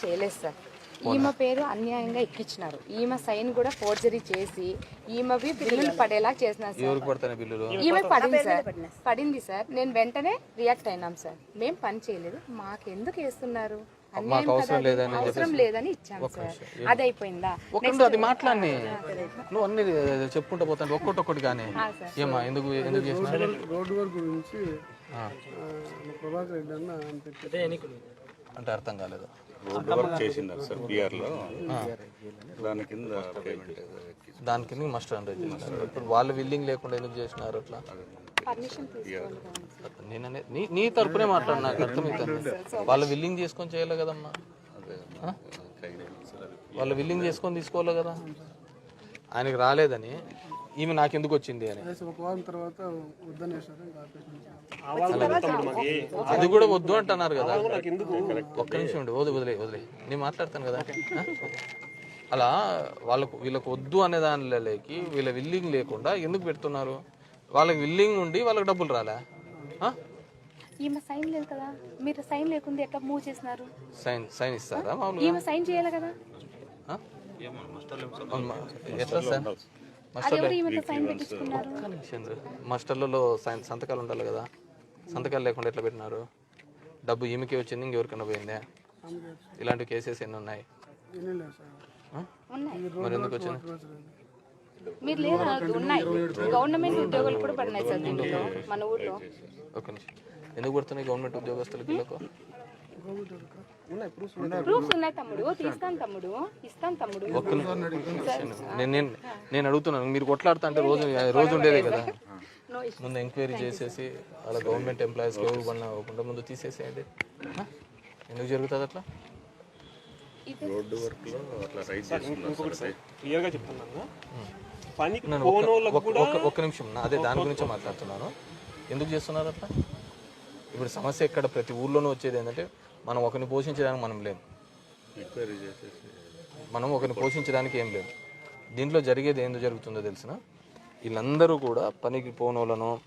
చేయలేదు సార్. ఈమె పేరు అన్యాయంగా ఎక్కించినారు. ఈమె సైన్ కూడా ఫోర్జరీ చేసి ఈమెవి బిల్లులు పడేలా చేసినారు సార్. ఈమె పడింది సార్. పడింది సార్. నేను వెంటనే రియాక్ట్ అయినాం సార్. మేం పని చేయలేదు. మాకెందుకు వేస్తున్నారు? అవసరం. లేదని అవసరం లేదని ఇచ్చాం సార్. అది అయిపోయిందా ఒక్కటి అది మాట్లాడి. నువ్వు అన్ని చెప్పుకుంటూ పోతాను. ఒక్కొక్కటి ఒక్కటి కానీ. ఏమా ఎందుకు ఎందుకు చేసిన రోడ్డు వర్క్ గురించి ప్రభాకర్ రెడ్డి అన్న అంటే అర్థం కాలేదు. రోడ్డు వర్క్ చేసిండారు సార్ పిఆర్లో. దాని కింద పేమెంట్ దాని కింద మస్ట్ హండ్రెడ్ చేసినారు ఇప్పుడు వాళ్ళు విల్లింగ్ లేకుండా ఎందుకు చేసినారు అట్లా. నేననే నీ నీ తరపునే మాట్లాడు నాకు అర్థమవుతుంది వాళ్ళు విల్లింగ్ చేసుకొని చేయాలి కదమ్మా? వాళ్ళు విల్లింగ్ చేసుకొని తీసుకోవాలి కదా. ఆయనకి రాలేదని ఈమె నాకెందుకు వచ్చింది అని. అది కూడా వద్దు అంటున్నారు కదా. ఒక్క నిమిషం ఉండి వదిలే వదిలే వదిలే. నేను మాట్లాడతాను కదా? అలా వాళ్ళకు వీళ్ళకు వద్దు అనే దానిలోకి వీళ్ళ విల్లింగ్ లేకుండా ఎందుకు పెడుతున్నారు? వాళ్ళకి విల్లింగ్ ఉండి వాళ్ళకి డబ్బులు రాలే? ఆ? ఈమె సైన్ లేదు కదా. మీరు సైన్ లేకుండా ఎట్లా మూవ్ చేసినారు? సైన్ సైన్ ఇస్తారా మామూలుగా? ఈమె సైన్ చేయాలి కదా. ఎట్లా సార్? మాస్టర్లలో సైన్ సంతకాలు ఉండాలి కదా. సంతకాలు లేకుండా ఎట్లా పెట్టినారు? డబ్బు ఈమెకి వచ్చింది ఇంకెవరికైనా పోయిందే? ఇలాంటి కేసెస్ ఎన్ని ఉన్నాయి? మరి ఎందుకు వచ్చింది మీరు లేదా? ఉన్నాయి. గవర్నమెంట్ ఉద్యోగాలు కూడా పడినాయి సార్ దీంట్లో మన ఊర్లో. ఒక నిమిషం. ఎందుకు పడుతున్నాయి గవర్నమెంట్ ఉద్యోగస్తులకి ప్రూఫ్స్ ఉన్నాయి. తమ్ముడు తీస్తాను తమ్ముడు ఇస్తాను తమ్ముడు. ఒక్క నిమిషం. నేను నేను నేను అడుగుతున్నాను మీరు కొట్లాడుతా అంటే రోజు రోజు ఉండేదే కదా. ముందు ఎంక్వైరీ చేసేసి అలా గవర్నమెంట్ ఎంప్లాయీస్ ఎవరు పని అవ్వకుండా ముందు తీసేసేయండి? ఎందుకు జరుగుతుంది అట్లా? రోడ్డు వర్క్లో అట్లా రైట్ చేస్తున్నారు సార్ క్లియర్గా చెప్తున్నాను. పనికి నేను పోని ఒక్క- నిమిషం అదే దాని గురించి మాట్లాడుతున్నాను. ఎందుకు చేస్తున్నారు అట్లా? ఇప్పుడు సమస్య ఎక్కడ? ప్రతి ఊర్లోనూ వచ్చేది ఏంటంటే మనం ఒకరిని పోషించడానికి మనం చేసేసి. మనం ఒకరిని పోషించడానికి ఏం లేదు దీంట్లో జరిగేది ఏందో జరుగుతుందో తెలిసిన? వీళ్ళందరూ కూడా పనికి పోనోళ్ళను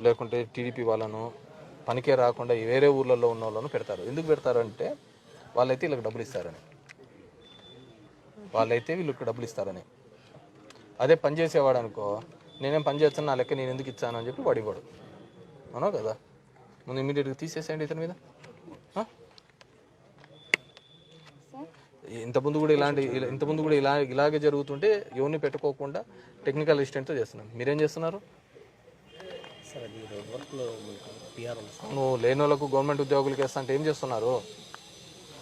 లేకుంటే టీడీపీ వాళ్ళను పనికే రాకుండా వేరే ఊర్లలో ఉన్న వాళ్ళను పెడతారు. ఎందుకు పెడతారంటే వాళ్ళైతే వీళ్ళకి డబ్బులు ఇస్తారని. వాళ్ళైతే వీళ్ళకి డబ్బులు ఇస్తారని. అదే పని చేసేవాడు అనుకో నేనేం పని చేస్తాను నా లెక్క నేను ఎందుకు ఇచ్చాను అని చెప్పి వాడు ఇవ్వడు. అవునా కదా? ముందు ఇమీడియట్గా తీసేసేయండి ఇతని మీద. ఇంతకుముందు కూడా ఇలాంటి ఇలా- ఇంతకుముందు కూడా ఇలా ఇలాగే జరుగుతుంటే ఎవరిని పెట్టుకోకుండా టెక్నికల్ అసిస్టెంట్తో చేస్తున్నాం. మీరేం చేస్తున్నారు? నువ్వు లేని వాళ్ళకు గవర్నమెంట్ ఉద్యోగులకి వేస్తా అంటే ఏం చేస్తున్నారు?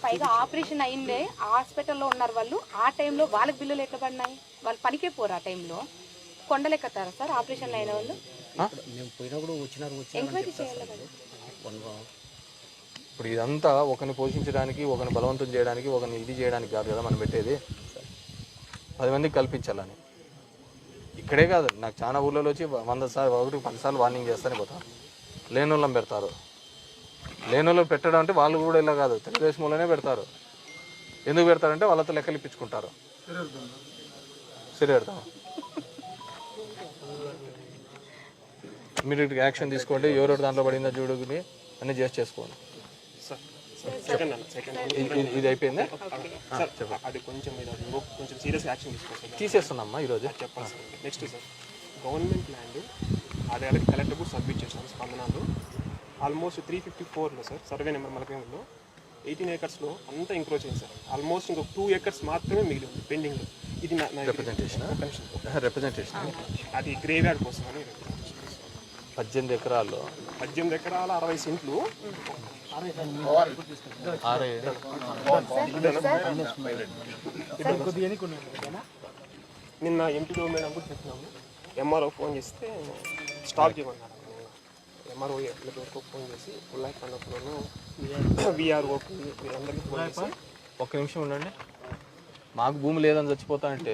పైగా ఆపరేషన్ అయిందే హాస్పిటల్లో ఉన్నారు వాళ్ళు. ఆ టైంలో వాళ్ళకి బిల్లులు ఎట్లా పడినాయి? వాళ్ళు పనికే పోరు ఆ టైంలో. కొండలు ఎక్కుతారా సార్ ఆపరేషన్ అయిన వాళ్ళు? మేము పోయినప్పుడు వచ్చినారు వచ్చి ఎంక్వైరీ చేయాలి ఇప్పుడు ఇదంతా ఒకరిని పోషించడానికి ఒకరిని బలవంతం చేయడానికి ఒకరిని ఇది చేయడానికి కాదు కదా మనం పెట్టేది. పది మందికి కల్పించాలని. ఇక్కడే కాదు నాకు చాలా ఊళ్ళలో వచ్చి వంద సార్లు ఒకటి పదిసార్లు వార్నింగ్ చేస్తానే పోతాను లేని వాళ్ళని పెడతారు. లేని పెట్టడం అంటే వాళ్ళు కూడా ఇలా కాదు తెలుగుదేశంలోనే పెడతారు. ఎందుకు పెడతారంటే వాళ్ళతో లెక్కలు ఇప్పించుకుంటారు. సరే పెడతాం ఇమీడియట్గా యాక్షన్ తీసుకోండి ఎవరెవరు దాంట్లో పడిందో చూడుకుని అన్నీ చేసి చేసుకోండి సార్ సెకండ్ అన్న సెకండ్ ఇది- అయిపోయిందా? సార్ అది కొంచెం కొంచెం సీరియస్ యాక్షన్ తీసుకోవాలి సార్ తీసేస్తున్నామ్మా ఈరోజు చెప్పాలి sir. Next sir. Government land అది వాళ్ళకి కలెక్టర్ కూడా సబ్మిట్ చేసినాం స్పందనాలు. ఆల్మోస్ట్ త్రీ ఫిఫ్టీ ఫోర్లో సార్ సర్వే నెంబర్ మలకేములో ఎయిటీన్ ఏకర్స్లో అంతా ఇంక్రోచ్ అయింది సార్. ఆల్మోస్ట్ ఇంకొక టూ ఏకర్స్ మాత్రమే మిగిలి ఉంది పెండింగ్లో ఇది నా నా రిప్రజెంటేషన్ రిప్రజెంటేషన్ అది గ్రేవ్ యార్డ్ కోసం అని పద్దెనిమిది ఎకరాల్లో పద్దెనిమిది ఎకరాల అరవై సెంట్లు. నిన్న ఎంపీడో మేడం కూడా చెప్పినాము. ఎంఆర్ఓ ఫోన్ చేస్తే స్టాప్ చేయమన్నారు. ఎంఆర్ఓ వరకు ఫోన్ చేసి పుల్లాయి పండుగలోను విఆర్ఓకి ఫోన్ చేసి ఒక్క నిమిషం ఉండండి. మాకు భూమి లేదని చచ్చిపోతా అంటే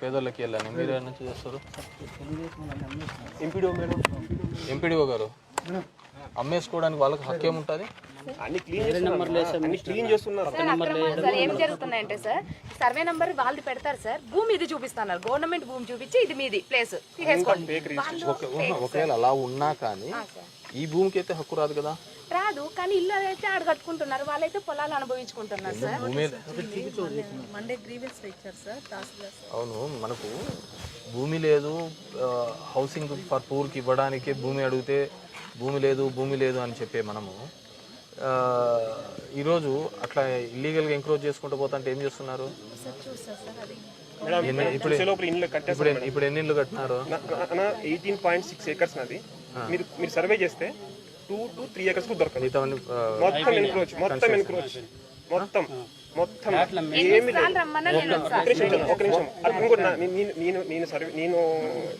పేదోళ్ళకి వెళ్ళాను. మీరు నుంచి చేస్తారు? MPDO madam. ఎంపీడీఓ గారు? అమ్మేసుకోవడానికి వాళ్ళకి హక్కు ఏముంటుంది? అన్ని క్లీన్ చేస్తున్నారు. అన్ని క్లీన్ చేస్తున్నారు. సార్ ఏం జరుగుతున్నాయంటే సార్ సర్వే నంబర్ వాళ్ళు పెడతారు సార్. భూమి ఇది చూపిస్తున్నారు. గవర్నమెంట్ భూమి చూపించి ఇది మీది ప్లేస్. తీసేసుకోండి. ఒకవేళ అలా ఉన్నా కానీ ఈ భూమికి అయితే హక్కు రాదు కదా? రాదు కానీ ఇల్లు అయితే ఆడ కట్టుకుంటున్నారు. వాళ్ళైతే పొలాలు అనుభవించుకుంటున్నారు సార్. భూమి మండే గ్రీవెన్స్ ఇచ్చారు సార్ తహసీల్దార్ సార్. అవును మనకు భూమి లేదు హౌసింగ్ ఫర్ పూర్కి ఇవ్వడానికే భూమి అడిగితే భూమి లేదు భూమి లేదు అని చెప్పే మనము. ఆ, ఈరోజు అట్లా ఇల్లీగల్గా ఎంక్రోచ్ చేసుకుంటూ పోతుంటే ఏం చేస్తున్నారు? ఎన్ని- ఇప్పుడు ఎన్ని ఇల్లు కట్టినారు? ఎయిటీన్ పాయింట్ సిక్స్ ఏకర్స్ నాది. మీరు మీరు సర్వే చేస్తే టూ టు త్రీ ఏకర్స్ కూడా దొరకదు మొత్తం ఎన్క్రోచ్ మొత్తం ఎన్క్రోచ్ మొత్తం మొత్తం ఏమి ఒక నిమిషం ఒక నిమిషం అది ఇంకోటి నేను నేను సర్వే నేను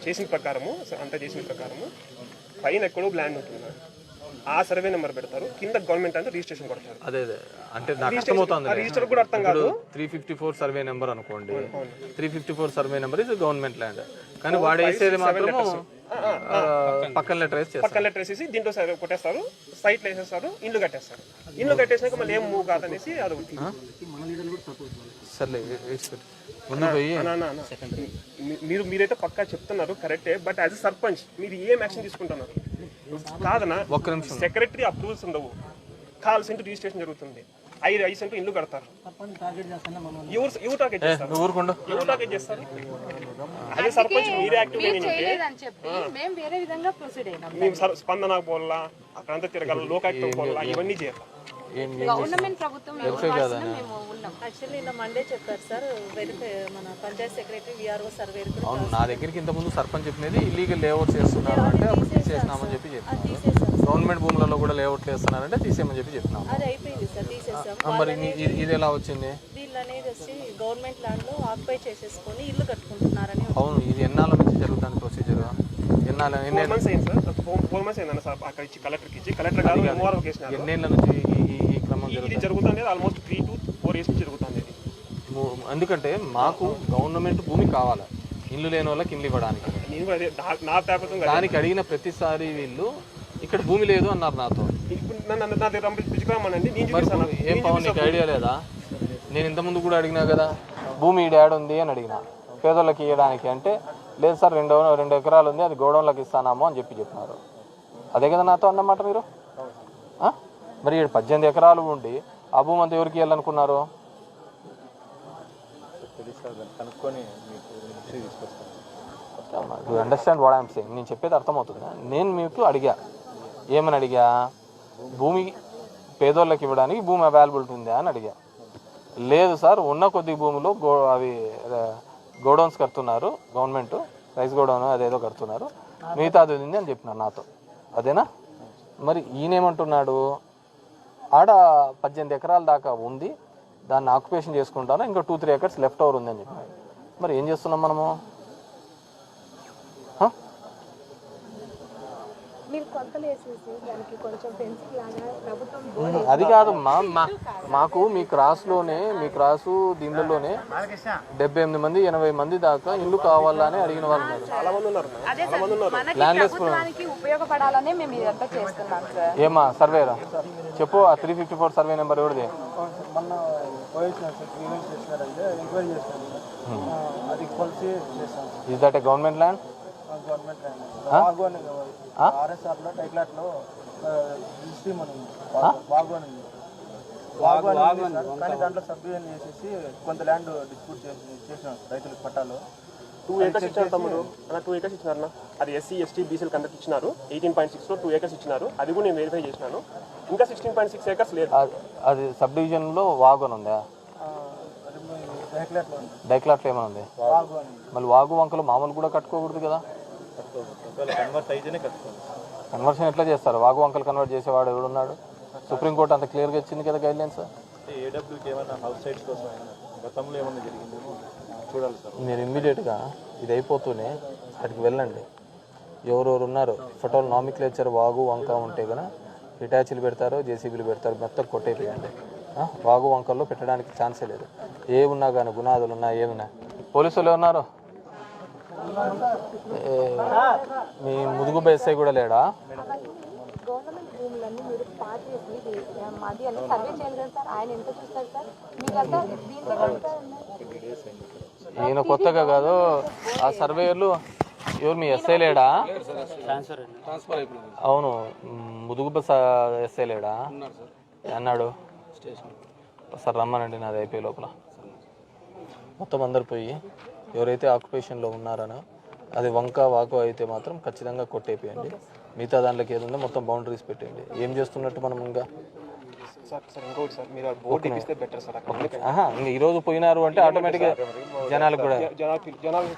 చేసిన ప్రకారము అంతా చేసిన ప్రకారము పైన ఎక్కడో ల్యాండ్ ఉంటుంది. ఆ సర్వే నెంబర్ పెడతారు. కింద గవర్నమెంట్ అంటే రిజిస్ట్రేషన్ కొడతారు. అదే అదే. అంటే నాకు అర్థమవుతుంది. రిజిస్టర్ కూడా అర్థం కాదు. Three fifty four survey number అనుకోండి. Three fifty four survey number ఇది గవర్నమెంట్ ల్యాండ్ కానీ వాడు వేసేది మాత్రము ఆ, పక్కన. లెటర్ వేసి చేస్తారు. పక్కన లెటర్ వేసేసి దీంట్లో సర్వే కొట్టేస్తారు. సైట్లో వేసేస్తారు. ఇల్లు కట్టేస్తారు. ఇల్లు కట్టేసినాక మళ్ళీ ఏం మూవ్ కాదనేసి అది ఒకటి. సర్లే. ముందు పోయి మీరు మీరైతే పక్కా చెప్తున్నారు కరెక్టే బట్ యాజ్ ఎ సర్పంచ్ మీరు ఏం యాక్షన్ తీసుకుంటున్నారు? కాదనా ఒక్క నిమిషం. సెక్రటరీ అప్రూవల్స్ ఉండవు. కాల్ సెంటర్ రిజిస్ట్రేషన్ జరుగుతుంది. ఐదు ఐదు సెంటర్ ఇల్లు కడతారు. ఎవరు ఎవరు టార్గెట్ చేస్తారు? ఎవరు టార్గెట్ చేస్తారు? అదే సర్పంచ్ మీరే యాక్టివ్ మీరు చేయలేదని చెప్పి మేము వేరే విధంగా ప్రొసీడ్ అయినాం. మేము సర్- స్పందన పోల్లా అక్కడంతా తిరగాలి? లోకాయుక్తం పోల్లా ఇవన్నీ చేయాలి? గవర్నమెంట్ ప్రభుత్వం మేము ఉన్నాం. యాక్చువల్లీ నిన్న మండే చెప్పారు సార్ వెరిఫై మన పంచాయత్ సెక్రటరీ విఆర్ఓ సర్వే అవును నా దగ్గరికి ఇంత ముందు సర్పంచ్ చెప్పినది ఇల్లీగల్ లేఅవుట్ చేస్తున్నారు అంటే అప్పుడు తీసేసినామని చెప్పి చెప్పినారు. గవర్నమెంట్ భూములలో కూడా లేఅవుట్ చేస్తున్నారంటే తీసేయమని చెప్పి చెప్పినాం అది అయిపోయింది సార్ తీసేసాం మరి ఇది- ఎలా వచ్చింది? వీళ్ళు అనేది వచ్చి గవర్నమెంట్ ల్యాండ్లో ఆక్యుపై చేసేసుకొని ఇల్లు కట్టుకుంటున్నారని అవును ఇది ఎన్నాళ్ళ నుంచి జరుగుతుంది ప్రొసీజర్ ఎన్నాళ్ళ ఎన్ని ఫోర్ మంత్స్ అయింది సార్. ఫోర్ ఫోర్ మంత్స్ అయిందన్న సార్. అక్కడ ఇచ్చి కలెక్టర్కి ఇచ్చి కలెక్టర్ గారు ఎన్నేళ్ళ నుంచి ఈ- ఇది జరుగుతుంది almost three to four years నుంచి జరుగుతుంది ఇది. ఎందుకంటే మాకు గవర్నమెంట్ భూమి కావాలి? ఇల్లు లేని వాళ్ళకి ఇల్లు ఇవ్వడానికి. నేను కూడా అదే నా- పేపర్తో దానికి అడిగిన ప్రతిసారి వీళ్ళు ఇక్కడ భూమి లేదు అన్నారు నాతో. ఇప్పుడు నన్ను నన్ను నా దగ్గర పిలుచుకురామనండి నేను మరి చూపిస్తాను. భూమి- ఏం పవన్ నీకు ఐడియా లేదా? నేను ఇంతకుముందు కూడా అడిగినా కదా భూమి ఈ డాడ్ ఉంది అని అడిగిన. పేదోళ్ళకి ఇవ్వడానికి అంటే లేదు సార్ రెండు రెండు ఎకరాలు ఉంది అది గోడౌన్లకు ఇస్తానాము అని చెప్పి చెప్పినారు. అదే కదా నాతో అన్నమాట మీరు? ఆ? మరి పద్దెనిమిది ఎకరాలు ఉండి ఆ భూమి అంతా ఎవరికి ఇవ్వాలనుకున్నారు? అండర్స్టాండ్ వాట్ ఐఎమ్ సేయింగ్ నేను చెప్పేది అర్థమవుతుంది? నేను మీకు అడిగా. ఏమని అడిగా? భూమి పేదోళ్ళకి ఇవ్వడానికి భూమి అవైలబిలిటీ ఉందా అని అడిగా. లేదు సార్ ఉన్న కొద్ది భూమిలో గో అవి గోడౌన్స్ కడుతున్నారు గవర్నమెంట్ రైస్ గోడౌన్ అదేదో కడుతున్నారు. మిగతా అది ఉంది అని చెప్పినారు నాతో. అదేనా? మరి ఈయనేమంటున్నాడు? ఆడ పద్దెనిమిది ఎకరాల దాకా ఉంది. దాన్ని ఆక్యుపేషన్ చేసుకుంటాను. ఇంకా two three acres left over ఉంది అని మరి ఏం చేస్తున్నాం మనము హ? మీరు కొలతలు వేసేసి దానికి కొంచెం పెన్సిల్ లాగా ప్రభుత్వం అది కాదు మా మా- మాకు మీ క్రాస్లోనే మీ క్రాసు దీనిలోనే డెబ్బై ఎనిమిది మంది ఎనభై మంది దాకా ఇల్లు కావాలని అడిగిన వాళ్ళు ఉన్నారు. చాలా మంది ఉన్నారు అదే సార్ మనకి ప్రభుత్వానికి ఉపయోగపడాలనే మేము ఇదంతా చేస్తున్నాం సార్. ఏమా సర్వేరా చెప్పు ఆ three fifty four survey number ఎవరిది? Is that a government land కానీ దాంట్లో సబ్డివిజన్ చేసేసి కొంత ల్యాండ్ డిస్ప్యూట్ చేసినాం రైతులకు పట్టాలు. టూ ఏకర్స్ తమ్ముడు. అన్న టూ ఏకర్స్ ఇచ్చినారు అది ఎస్సీ ఎస్టీ బీసీలకు అందరికి ఇచ్చినారు. ఎయిటీన్ పాయింట్ సిక్స్లో టూ ఏకర్స్ ఇచ్చినారు. అది కూడా నేను వెరిఫై చేసినాను. ఇంకా సిక్స్టీన్ పాయింట్ సిక్స్ ఏకర్స్ లేదు. అది- సబ్ డివిజన్లో వాగు ఉందా? ఆ, అది టైక్లాట్లో ఉంది. డైక్లాట్ ఏమైనా ఉంది. మళ్ళీ వాగు వంకలు మామూలు కూడా కట్టుకోకూడదు కదా? కన్వర్షన్ ఎట్లా చేస్తారు? వాగు వంకలు కన్వర్ట్ చేసేవాడు ఎవడున్నాడు సుప్రీంకోర్టు అంత క్లియర్గా ఇచ్చింది కదా గైడ్ లైన్స్ మీరు ఇమ్మీడియట్గా ఇది అయిపోతూనే అక్కడికి వెళ్ళండి. ఎవరెవరు ఉన్నారు? ఫోటోలు నామిక్లేచర్ వాగు వంక ఉంటే కనుక హిటాచీలు పెడతారు జేసీబీలు పెడతారు మొత్తం కొట్టేపియండి? వాగు వంకల్లో పెట్టడానికి ఛాన్సే లేదు. ఏ ఉన్నా కానీ గునాదులు ఉన్నా ఏమున్నా. పోలీసులు ఉన్నారు? మీ ముదుగు ఎస్ఐ కూడా లేడా? గవర్నమెంట్ భూములన్నీ మీరు పాత చేసి ఇది, ఆ, మాది అని సర్వే చేయాలి కదా సార్? ఆయన ఎంత చూస్తారు సార్? మీకంతా దీంట్లో కలుపుతా ఉన్నారు. ఈయన కొత్తగా కాదు ఆ సర్వేయర్లు ఎవరు మీ ఎస్ఐ లేడా? అవును ముదుగు బస్ ఎస్ఐ లేడా? అన్నాడు. సార్ రమ్మనండి నాది అయిపోయే లోపల. మొత్తం అందరు పోయి ఎవరైతే ఆక్యుపేషన్లో ఉన్నారనో అది వంక వాకు అయితే మాత్రం ఖచ్చితంగా కొట్టేపియండి. మిగతా దాంట్లోకి ఏది ఉందో మొత్తం బౌండరీస్ పెట్టండి ఏం చేస్తున్నట్టు మనం ఇంకా? సార్ సార్ ఇంకోటి సార్ మీరు బోర్డు ఇప్పిస్తే బెటర్ సార్ అక్కడ ఆహా ఇంకా ఈరోజు పోయినారు అంటే ఆటోమేటిక్గా జనాలకు కూడా జనాలు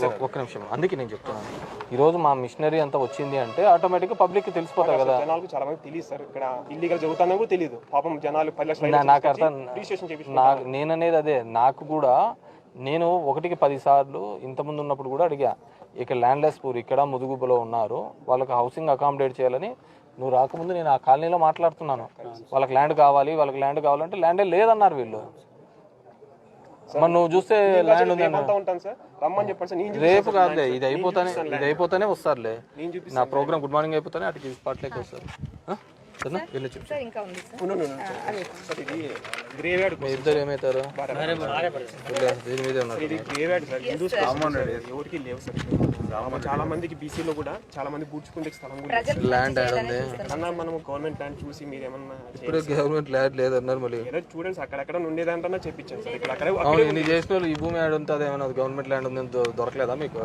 సార్ ఒక్క నిమిషం. అందుకే నేను చెప్తున్నాను. ఈరోజు మా మిషనరీ అంతా వచ్చింది అంటే ఆటోమేటిక్గా పబ్లిక్కి తెలిసిపోతాయి కదా. జనాలకు చాలా మంది తెలియదు సార్. ఇక్కడ ఇల్లీగల్ జరుగుతుందని కూడా తెలియదు. పాపం జనాలు నాకు అర్థం నేననేది అదే. నాకు కూడా నేను ఒకటికి పది సార్లు ఇంతకుముందు ఉన్నప్పుడు కూడా అడిగా ఇక్కడ ల్యాండ్లెస్ పూర్ ఇక్కడ ముదుగుబలో ఉన్నారు వాళ్ళకి హౌసింగ్ అకామిడేట్ చేయాలని నువ్వు రాకముందు నేను ఆ కాలనీలో మాట్లాడుతున్నాను. వాళ్ళకి ల్యాండ్ కావాలి వాళ్ళకి ల్యాండ్ కావాలంటే ల్యాండే లేదన్నారు వీళ్ళు. మరి నువ్వు చూస్తే ల్యాండ్ ఉంది రమ్మని చెప్పండి రేపు కాదులే ఇది అయిపోతానే ఇది అయిపోతానే వస్తారులే. నా ప్రోగ్రామ్ గుడ్ మార్నింగ్ అయిపోతానే అటుకి స్పాట్లోకి వస్తారు ఆ? సరేనా వెళ్ళి చెప్పు సార్ ఇంకా ఉంది సార్. ఉండు, ఉండు, ఉండు, సార్. సార్ ఇది గ్రేవ్ యార్డ్ మీ ఇద్దరు ఏమవుతారు? దీని మీదే ఉన్నారు. ఇది గ్రేవ్ యార్డ్ సార్ హిందూస్ ఎవరికి లేవు సార్. చాలా- మందికి బీసీలో కూడా చాలా మంది పూడ్చుకుంటే స్థలం కూడా. ల్యాండ్ యాడ్ ఉంది అన్న మనం గవర్నమెంట్ ల్యాండ్ చూసి మీరు ఏమన్నా ఇప్పుడు గవర్నమెంట్ ల్యాండ్ లేదన్నారు మళ్ళీ. ఏదో చూడండి అక్కడెక్కడ ఉండేదంటన్నా చెప్పించాను సార్. ఇక్కడ అక్కడ అవును ఇన్ని చేసిన వాళ్ళు ఈ భూమి యాడ్ ఉంటుంది ఏమన్నా గవర్నమెంట్ ల్యాండ్ ఉంది దొరకలేదా మీకు?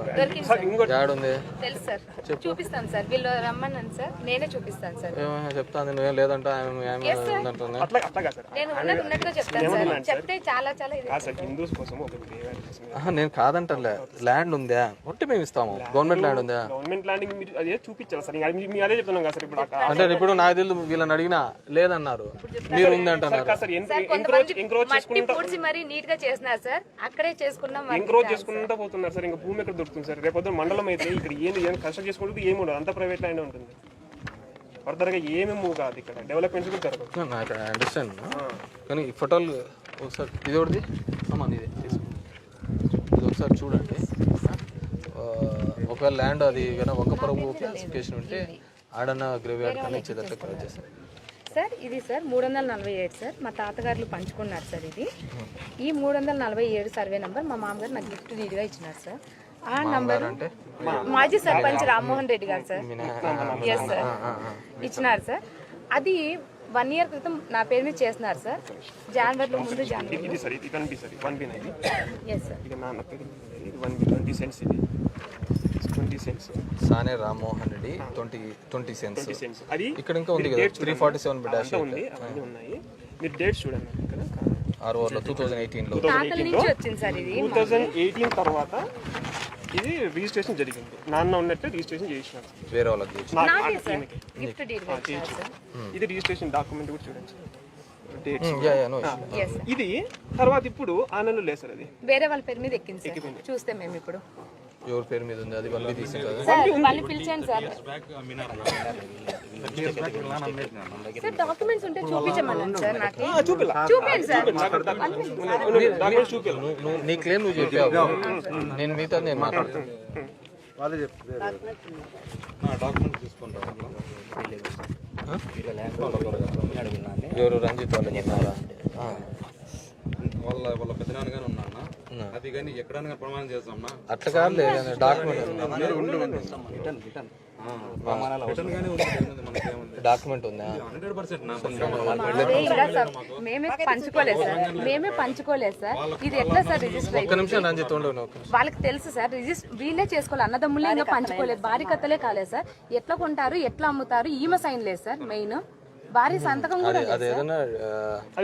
యాడ్ ఉంది. తెలుసు సార్. చూపిస్తాను సార్. వీళ్ళు రమ్మన్నాను సార్. నేనే చూపిస్తాను సార్. ఏమైనా చెప్తాను నువ్వేం లేదంట నేను ఉన్నట్టు ఉన్నట్టుగా చెప్తాను సార్. చెప్తే చాలా చాలా ఇది కాదు సార్ హిందూస్ కోసం ఒక గ్రేవ్ యార్డ్ కోసం ఆహా, నేను కాదంటలే. ల్యాండ్ ఉందా? ఉంటే మేము ఇస్తాము. గవర్నమెంట్ ల్యాండ్ ఉందా? గవర్నమెంట్ ల్యాండ్ మీరు అదే చూపించాలి సార్. మీ- అదే చెప్తున్నాం కదా సార్ ఇప్పుడు అంటే ఇప్పుడు నాకు తెలియదు వీళ్ళని అడిగినా లేదన్నారు. మీరు ఉంది అంటున్నారు కాదు సార్ ఎంక్రోచ్ ఎంక్రోచ్ చేసుకుంటా మరీ నీట్గా సార్. అక్కడే చేసుకున్నాం ఎంక్రోచ్ చేసుకుంటా పోతున్నారు సార్. ఇంకా భూమి ఎక్కడ దొరుకుతుంది సార్? రేపు మండలం అయితే ఇక్కడ ఏం ఏం కన్స్ట్రక్ట్ చేసుకుంటే ఏమి ఉండదు. అంతా ప్రైవేట్ ల్యాండ్ ఉంటుంది. ఫర్దర్గా ఏమి మూవ్ కాదు ఇక్కడ. డెవలప్మెంట్స్ కూడా జరగదు నాకు అండర్స్టాండ్ కానీ ఈ ఫోటోలు ఒకసారి ఇది ఒకటిది అమ్మా ఇది. ఇది ఒకసారి చూడండి. ఒకవేళ ల్యాండ్ అది ఒక పొరపు క్లాసిఫికేషన్ ఉంటే ఆడన్న గ్రేవ్ యార్డ్ కానీ ఇచ్చేదట్టు కరెక్ట్ చేస్తాను సార్ ఇది సార్ మూడు వందల నలభై ఏడు సార్. మా తాతగారులు పంచుకున్నారు సార్ ఇది. ఈ మూడు వందల నలభై ఏడు సర్వే నంబర్ మా మామగారు నాకు గిఫ్ట్ డీడ్గా ఇచ్చినారు సార్. ఆ నంబర్ అంటే? మాజీ సర్పంచ్ రామ్మోహన్ రెడ్డి గారు సార్. ఎస్ సార్ ఇచ్చినారు సార్. అది వన్ ఇయర్ క్రితం నా పేరు మీద చేసినారు సార్. జనవరిలో ముందు జనవరి ఇది సార్ ఇది one B sir one B ఇది? Yes sir cents Sane Rammohan Reddy twenty twenty cents అది ఇక్కడ ఇంకా ఉంది కదా త్రీ ఫార్టీ సెవెన్ డాష్ ఉంది. అవన్నీ ఉన్నాయి. మీరు డేట్స్ చూడండి ఇక్కడ ఆర్ఓఆర్లో టూ థౌజండ్ ఎయిటీన్లో తాతల నుంచి వచ్చింది సార్ ఇది టూ థౌజండ్ ఎయిటీన్ తర్వాత ఇది రిజిస్ట్రేషన్ జరిగింది. నాన్న ఉన్నట్టు రిజిస్ట్రేషన్ చేసినారు. వేరే వాళ్ళకి ఇది రిజిస్ట్రేషన్ డాక్యుమెంట్ కూడా చూడండి dates yeah yeah no issue yes sir ఇది తర్వాత ఇప్పుడు ఆనందం లేదు సార్ అది. వేరే వాళ్ళ పేరు మీద ఎక్కింది చూస్తే మేము ఇప్పుడు. ఎవరి పేరు మీద ఉంది? అది మళ్ళీ తీసింది కదా సార్ వాళ్ళు పిలిచాను సార్. సార్ డాక్యుమెంట్స్ ఉంటే చూపించమన్నాను సార్ నాకు. చూపించండి సార్. నీ క్లెయిమ్ నువ్వు చెప్పావు. నేను మిగతా నేను మాట్లాడతాను. ఎవరు? రంజిత్ వాళ్ళు చెప్పారా? ఆ. వాళ్ళ వాళ్ళ పెద్దనాన్నగానే ఉన్నా. అన్న. అది కానీ ఎక్కడైనా ప్రమాణం చేస్తామన్నా? అట్లా కాదులే డాక్యుమెంట్ ఉంది? డాక్యుమెంట్ హండ్రెడ్ పర్సెంట్ మేమే పంచుకోలేదు సార్. మేమే పంచుకోలేదు సార్. ఇది ఎట్లా సార్ రిజిస్టర్. వాళ్ళకి తెలుసు సార్. రిజిస్టర్ వీళ్ళే చేసుకోవాలి. అన్నదమ్ములే ఇంకా పంచుకోలేదు. భార్య కథలే కాలేదు సార్. ఎట్లా కొంటారు? ఎట్లా అమ్ముతారు? ఈమె సైన్ లేదు సార్ మెయిన్ భార్య సంతకం కూడా అది ఏదైనా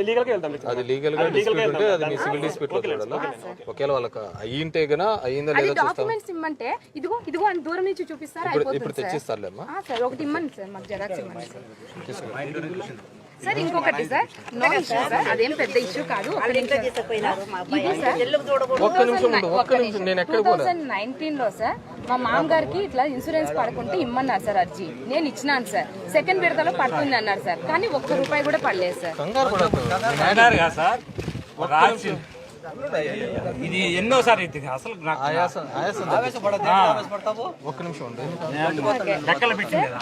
లీగల్గా వెళ్తాం అది లీగల్గా డిస్ప్యూట్ ఉంటే అది మీ సివిల్ డిస్ప్యూట్లో చూడాలి ఒకవేళ వాళ్ళకి అయ్యింటే గనా అయ్యిందా లేదా చూస్తాం. డాక్యుమెంట్స్ ఇమ్మంటే ఇదిగో ఇదిగో అని దూరం నుంచి చూపిస్తారు? ఇప్పుడు అయిపోతుంది తెచ్చిస్తారులేమ్మా ఆ, సార్ ఒకటి ఇమ్మండి సార్ మాకు జెరాక్స్ ఇవ్వండి సార్. సార్ ఇంకొకటి సార్. నో ఇష్యూ సార్ అదేం పెద్ద ఇష్యూ కాదు. ఇది సార్. ఒక్క నిమిషం ఒక్క నిమిషం నేను ఎక్కడ టూ థౌసండ్ నైన్టీన్లో సార్ మా మామగారికి ఇట్లా ఇన్సూరెన్స్ పడకుంటే ఇమ్మన్నారు సార్ అర్జీ. నేను ఇచ్చినాను సార్. సెకండ్ విడతలో పడుతుంది అన్నారు సార్. కానీ ఒక్క రూపాయి కూడా పడలేదు సార్. పడద్దు అన్నారుగా సార్? రాసి ఇది ఇది అసలు నాకు ఆయాసం ఆయాసం ఒక్క నిమిషం లెక్కలు పెట్టింది కదా.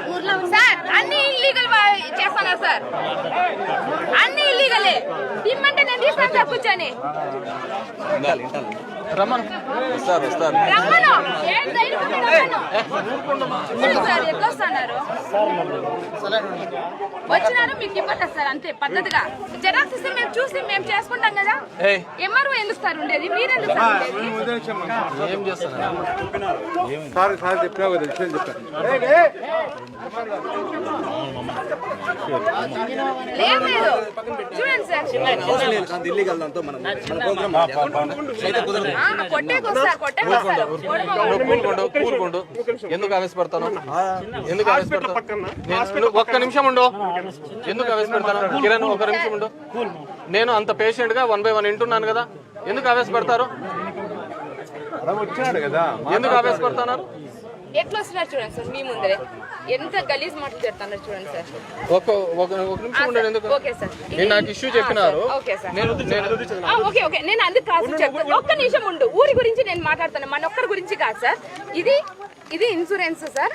సార్, అన్ని ఇల్లీగల్ చేస్తున్నారు సార్. అన్ని ఇల్లీగలే ఇమ్మంటే నేను తీస్తాను సార్ కూర్చొని రమ్మను. వస్తారు వస్తారు. రమ్మను. సార్ ఎట్లా వస్తున్నారు? వచ్చినారు మీకు ఇవ్వట్లేదు సార్ అంతే పద్ధతిగా. జెరాక్స్ ఇస్తే మేము చూసి మేము చేసుకుంటాం కదా. ఎంఆర్ఓ ఎందుకు సార్ ఉండేది? మీరెందుకు సార్ ఏం చేస్తున్నారు? కొట్టేకి వస్తారు ఎందుకు ఆవేశపడతాను? ఎందుకు ఆవేశపడతాను? ఒక్క నిమిషం ఉండు. ఎందుకు ఆవేశపడతాను? కిరణ్ ఒక నిమిషం ఉండు. నేను అంత పేషెంట్గా వన్ బై వన్ వింటున్నాను కదా. ఎందుకు ఆవేశపడతారు? ఎందుకు ఆవేశపడుతున్నారు ఎట్లా వస్తున్నారు చూడండి సార్ మీ ముందరే. ఎంత గలీజ్ మాటలు చెప్తున్నారు చూడండి సార్. ఒక ఒక ఒక నిమిషం ఉండండి ఎందుకు? Okay sir. నేను నాకు ఇష్యూ చెప్పినారు. Okay sir. నేను నేను ఆ, ఓకే ఓకే. నేను అందుకు కాదు చెప్తాను ఒక్క నిమిషం ఉండు. ఊరి గురించి నేను మాట్లాడతాను. మన ఒక్కరి గురించి కాదు సార్. ఇది ఇది ఇన్సూరెన్స్ సార్.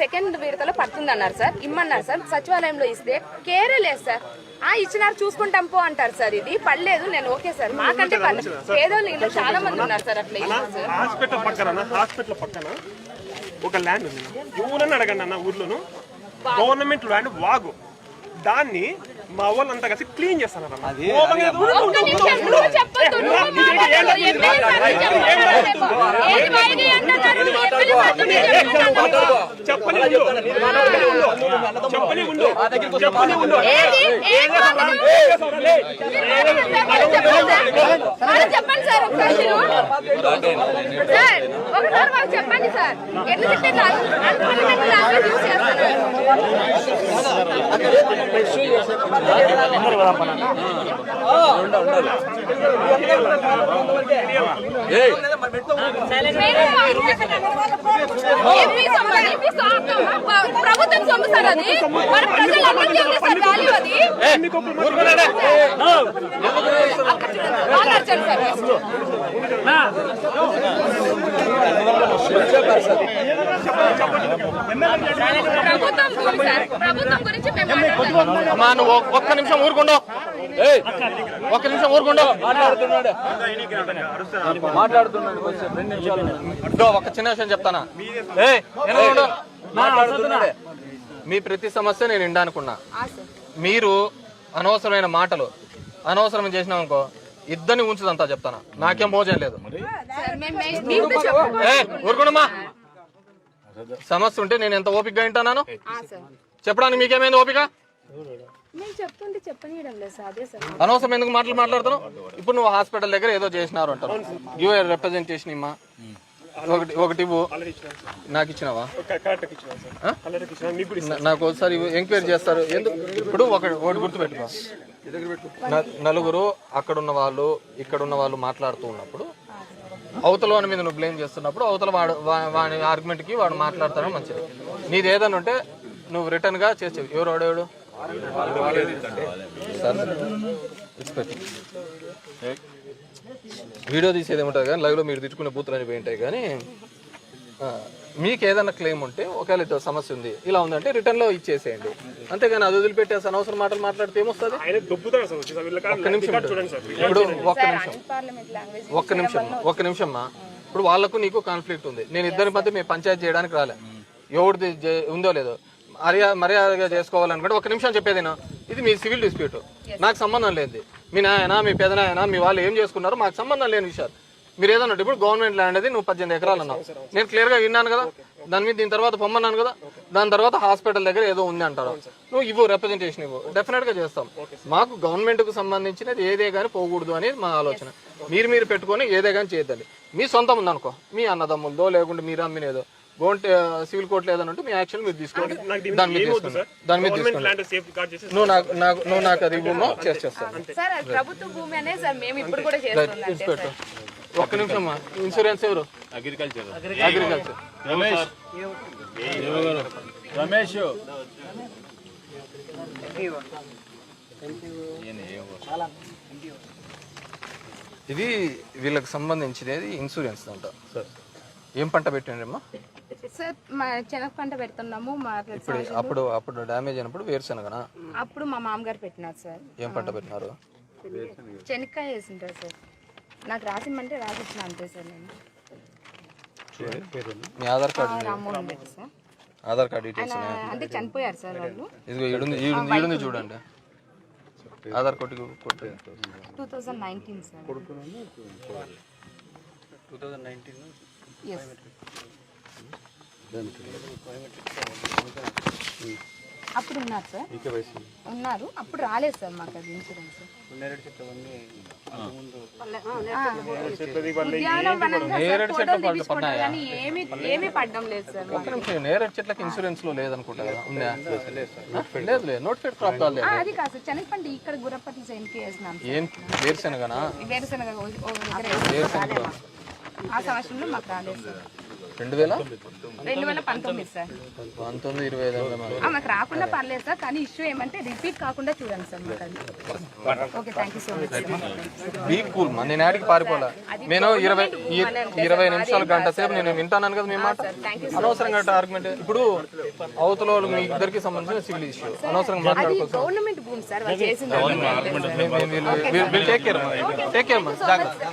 సెకండ్ విడతలో పడుతుంది అన్నారు సార్. ఇమ్మన్నారు సార్. సచివాలయంలో ఇస్తే కేరే లేదు సార్. ఆ ఇచ్చినారు చూసుకుంటాం పో అంటారు సార్ ఇది. పడలేదు. నేను ఓకే సార్. మాకంటే పర్లేదు పేదోళ్ళు ఇల్లు చాలా మంది ఉన్నారు సార్ అట్లా పక్కన హాస్పిటల్ పక్కన ఒక ల్యాండ్ ఉంది. ఎవరన్నా అడగండి అన్న ఊర్లోను. గవర్నమెంట్ ల్యాండ్ వాగు. దాన్ని మా వాళ్ళు అంతా కలిసి క్లీన్ చేస్తున్నారు. చెప్పని ఉండు. చెప్పని ఉండు. చెప్పని ఉండు. చెప్పండి సార్ ఒకసారి చెప్పండి ప్రభుత్వం సొమ్ము సార్ అది మన ప్రజలందరికీ ఉంది సార్ వాల్యూ అది మాట్లాడతాను సార్ ప్రభుత్వం గురించి సార్ ప్రభుత్వం గురించి మేము మాట్లాడతాం అమ్మా నువ్వు ఒక్క- నిమిషం ఊరుకుండు. ఏయ్ ఒక్క నిమిషం ఊరుకుండు. మాట్లాడుతున్నాడు. మాట్లాడుతున్నాడు కొంచెం రెండు నిమిషాలు. ఇదో ఒక చిన్న విషయం చెప్తానా? మీ ప్రతి సమస్య నేను సార్. మీరు అనవసరమైన మాటలు అనవసరం చేసినాం అనుకో ఇద్దరిని ఉంచుదంతా చెప్తానా? నాకేం భోజనం లేదు. ఊరుకోండమ్మా సమస్య ఉంటే నేను ఎంత ఓపికగా వింటాను ఆ సార్. చెప్పడానికి మీకేమైంది ఓపిక? మేము చెప్తుంటే చెప్పనీయడం లేదు సార్ అదే సార్. అనవసరం ఎందుకు మాటలు మాట్లాడుతున్నావు? ఇప్పుడు నువ్వు హాస్పిటల్ దగ్గర ఏదో చేసినారు అంటారు. యూఆర్ రిప్రజెంటేషన్ ఇమ్మా. ఒకటి ఒకటి ఇవ్వు. నాకు ఇచ్చినావా? నాకు ఒకసారి ఎంక్వైరీ చేస్తారు. ఎందుకు ఇప్పుడు ఒక ఒకటి గుర్తుపెట్టుకో. న- నలుగురు అక్కడ ఉన్న వాళ్ళు ఇక్కడ ఉన్న వాళ్ళు మాట్లాడుతూ ఉన్నప్పుడు అవతల వాడి మీద నువ్వు బ్లేమ్ చేస్తున్నప్పుడు అవతల వాడు వా- వాడి ఆర్గ్యుమెంట్కి వాడు మాట్లాడతాడో మంచిది. నీది ఏదైనా ఉంటే నువ్వు రిటర్న్గా చేసేవి. ఎవరు. ఇచ్చిపెట్టు. వీడియో తీసేది ఏముంటుంది కానీ లైవ్లో మీరు తిట్టుకునే బూతులు అని పోయింటాయి కానీ ఆ, మీకు ఏదైనా క్లెయిమ్ ఉంటే ఒకవేళ ఇట్లా సమస్య ఉంది ఇలా ఉందంటే రిటర్న్లో ఇచ్చేసేయండి. అంతేగాని అది వదిలిపెట్టేసి అనవసరం మాటలు మాట్లాడితే ఏమొస్తుంది? ఒక్క నిమిషం రికార్డ్ చూడండి సార్. ఇప్పుడు ఒక్క నిమిషం. పార్లమెంట్ లాంగ్వేజ్ ఒక్క నిమిషం ఒక్క నిమిషం మా. ఇప్పుడు వాళ్ళకు నీకు కాన్ఫ్లిక్ట్ ఉంది. నేను ఇద్దరి మధ్య మీ పంచాయతీ చేయడానికి రాలే. ఎవరిది ఉందో లేదో. మర్యాద మర్యాదగా చేసుకోవాలనుకుంటే ఒక నిమిషం చెప్పేది నా. ఇది మీ సివిల్ డిస్ప్యూట్. నాకు సంబంధం లేదు. మీ నాయన మీ పెదనాయన మీ వాళ్ళు ఏం చేసుకున్నారో మాకు సంబంధం లేని విషయాలు. మీరు ఏదన్నా ఇప్పుడు గవర్నమెంట్ ల్యాండ్ అది నువ్వు పద్దెనిమిది ఎకరాలు అన్నావు. నేను క్లియర్గా విన్నాను కదా? దాని మీద దీని తర్వాత పొమ్మన్నాను కదా? దాని తర్వాత హాస్పిటల్ దగ్గర ఏదో ఉంది అంటారు. నువ్వు ఇవ్వు రిప్రజెంటేషన్ ఇవ్వు. డెఫినెట్గా చేస్తాం. మాకు గవర్నమెంట్కు సంబంధించినది ఏదే కానీ పోకూడదు అనేది మా ఆలోచన. మీరు మీరు పెట్టుకొని ఏదే కానీ చేయొద్దండి. మీ సొంతం ఉందనుకో. మీ అన్నదమ్ములదో లేకుంటే మీరు అమ్మినేదో గోంట్ సివిల్ కోర్టు లేదనంటే మీ యాక్షన్ మీరు తీసుకోండి. దీని మీద ఏమొద్దు తీసుకోండి. సార్? దాని మీద గవర్నమెంట్ నువ్వు నాకు నాకు నువ్వు నాకు అది ఇవ్వమో చేసి చేస్తాను సార్ అది ప్రభుత్వ భూమి అనే సార్ మేము ఇప్పుడు కూడా చేస్తున్నాం అంతే ఇన్స్పెక్టర్. సార్. ఒక్క నిమిషం అమ్మా. ఇన్సూరెన్స్ ఎవరు? అగ్రికల్చర్. అగ్రికల్చర్. రమేష్. రమేష్. ఇది వీళ్ళకి సంబంధించినది ఇన్సూరెన్స్ అంట. ఏం పంట పెట్టండమ్మా సార్ మా శనగ పంట పెడుతున్నాము మా ఇప్పుడు అప్పుడు అప్పుడు డ్యామేజ్ అయినప్పుడు వేరుశనగనా? అప్పుడు మా మామగారు పెట్టినారు సార్. ఏం పంట పెట్టినారు? శనక్కాయ వేసింటారు సార్. నాకు రాసిమ్మంటే రాసిచ్చిన అంతే సార్ నేను. మీ Aadhaar card Aadhaar card details అంటే చనిపోయారు సార్ వాళ్ళు. ఇదిగో ఈడుంది ఈడుంది ఈడుంది చూడండి. ఆధార్ కొట్టి two thousand nineteen sir. Two thousand nineteen yes అప్పుడు ఉన్నారు సార్. ఉన్నారు. అప్పుడు రాలేదు సార్ మాకు అది ఇన్సూరెన్స్ కానీ ఏమి ఏమీ పడ్డం లేదు సార్ మాకు. ఒక్క నిమిషం నేరేడు చెట్లకి ఇన్సూరెన్స్లో లేదనుకుంటా కదా? ఉందా? లేదు లేదు నోటిఫైడ్ క్రాప్ కాలేదు ఆ, అది కాదు సార్. శనగపంట ఇక్కడ గుర్రపట్ల సేన్కి వేసినాం సార్. ఏం వేరుశనగనా? వేరుశనగ ఓ- ఓ దగ్గర వేసినాం. రాలేదు మాకు. ఆ సంవత్సరంలో మాకు రాలేదు సార్. రెండు వేల రెండు వేల పంతొమ్మిది సార్. పంతొమ్మిది ఇరవై ఐదు వందల మంది. ఆ, మాకు రాకుండా పర్లేదు సార్ కానీ ఇష్యూ ఏమంటే రిపీట్ కాకుండా చూడండి సార్ మాకు అది. Okay thank you so much. Sir be cool మా నేను ఆడికి పారిపోలే. నేను ఇరవై ఇరవై నిమిషాలు గంట సేపు నేను వింటాను కదా మీ మాట. అనవసరంగా ఆర్గ్యుమెంట్ ఇప్పుడు అవతల వాళ్ళు మీ ఇద్దరికి సంబంధించిన సివిల్ ఇష్యూ అనవసరంగా అది మాట్లాడుకోవచ్చు గవర్నమెంట్ భూమి సార్ వాళ్ళు చేసింది టేక్ కేర్ టేక్ కేర్ జాగ్రత్త.